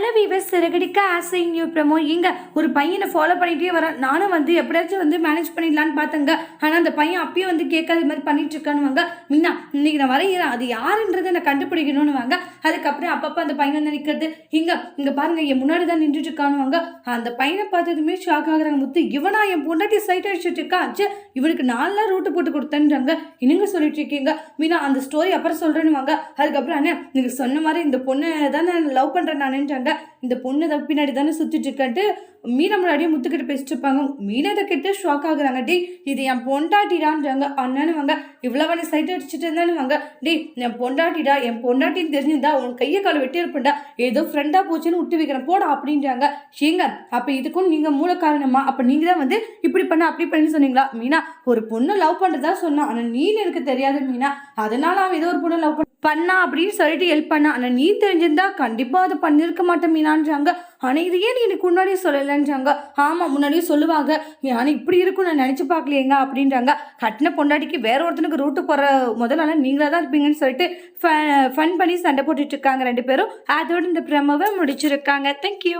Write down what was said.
Hello viewers Siragadikka ஆசை new promo. இங்கே ஒரு பையனை ஃபாலோ பண்ணிகிட்டே வரேன். நானும் வந்து எப்படியாச்சும் வந்து மேனேஜ் பண்ணிடலான்னு பார்த்தேங்க. ஆனால் அந்த பையன் அப்பயும் வந்து கேட்காத மாதிரி பண்ணிட்டு மீனா இன்னைக்கு நான் வரைகிறேன் அது யாருன்றதை நான் கண்டுபிடிக்கணும்னு வாங்க அதுக்கப்புறம் அப்பப்போ அந்த பையன் வந்து நிற்கிறது இங்கே இங்கே பாருங்க என் முன்னாடி தான் நின்றுட்டு அந்த பையனை பார்த்ததுமே ஷாக் ஆகுறாங்க. முத்து இவனா என் பொண்டாட்டி சைட் அடிச்சுட்டு இருக்கா? ஆச்சு இவனுக்கு நாலாம் ரூட்டு போட்டு கொடுத்தேன்றாங்க. என்னங்க சொல்லிட்டு இருக்கீங்க? மீனா அந்த ஸ்டோரி அப்புறம் சொல்கிறேன்னு வாங்க அதுக்கப்புறம் அண்ணே நீங்கள் சொன்ன மாதிரி இந்த பொண்ணை தான் நான் லவ் பண்ணுறேன் நானுன்றாங்க இந்த பொண்ணு தான் பின்னாடி தானே சுத்திட்டு இருக்கன்ட்டு மீனா முன்னாடியே முத்துக்கிட்ட பேசிட்டு இருப்பாங்க. மீனா இதை கிட்ட ஷாக் ஆகுறாங்க. டேய் இது என் பொண்டாட்டிடான்றாங்க. அண்ணனுவாங்க. வாங்க இவ்வளவு சைட் அடிச்சுட்டு இருந்தானுவாங்க. டேய் என் பொண்டாட்டிடா என் பொண்டாட்டின்னு தெரிஞ்சிருந்தா உன் கையை காலை வெட்டி இருப்பேன்டா. ஏதோ ஃப்ரெண்டா போச்சுன்னு விட்டு வைக்கிறேன். போடா அப்படின்றாங்க. ஏங்க அப்போ இதுக்கும் நீங்க மூல காரணமா? அப்ப நீங்கள் தான் வந்து இப்படி பண்ண அப்படி பண்ணி சொன்னீங்களா? மீனா ஒரு பொண்ணு லவ் பண்ணுறதா சொன்னா ஆனா நீனு எனக்கு தெரியாது மீனா. அதனால அவன் ஏதோ ஒரு பொண்ணு லவ் பண்ணா அப்படின்னு சொல்லிட்டு ஹெல்ப் பண்ணா. ஆனால் நீ தெரிஞ்சிருந்தா கண்டிப்பாக அதை பண்ணியிருக்க மாட்டேன் மீனான்றாங்க ஆனா இது ஏன் நீ எனக்கு முன்னாடியே சொல்லலைன்றாங்க. ஆமா முன்னாடியே சொல்லுவாங்க. ஆனா இப்படி இருக்கும் நான் நினைச்சு பார்க்கலையேங்க அப்படின்றாங்க. கட்டின பொண்டாட்டிக்கு வேற ஒருத்தனுக்கு ரூட்டு போற முதல் நீங்களாக நீங்களா தான் இருப்பீங்கன்னு சொல்லிட்டு ஃபன் பண்ணி சண்டை போட்டுட்டு இருக்காங்க ரெண்டு பேரும். அதோட இந்த பிரமவை முடிச்சிருக்காங்க. தேங்க்யூ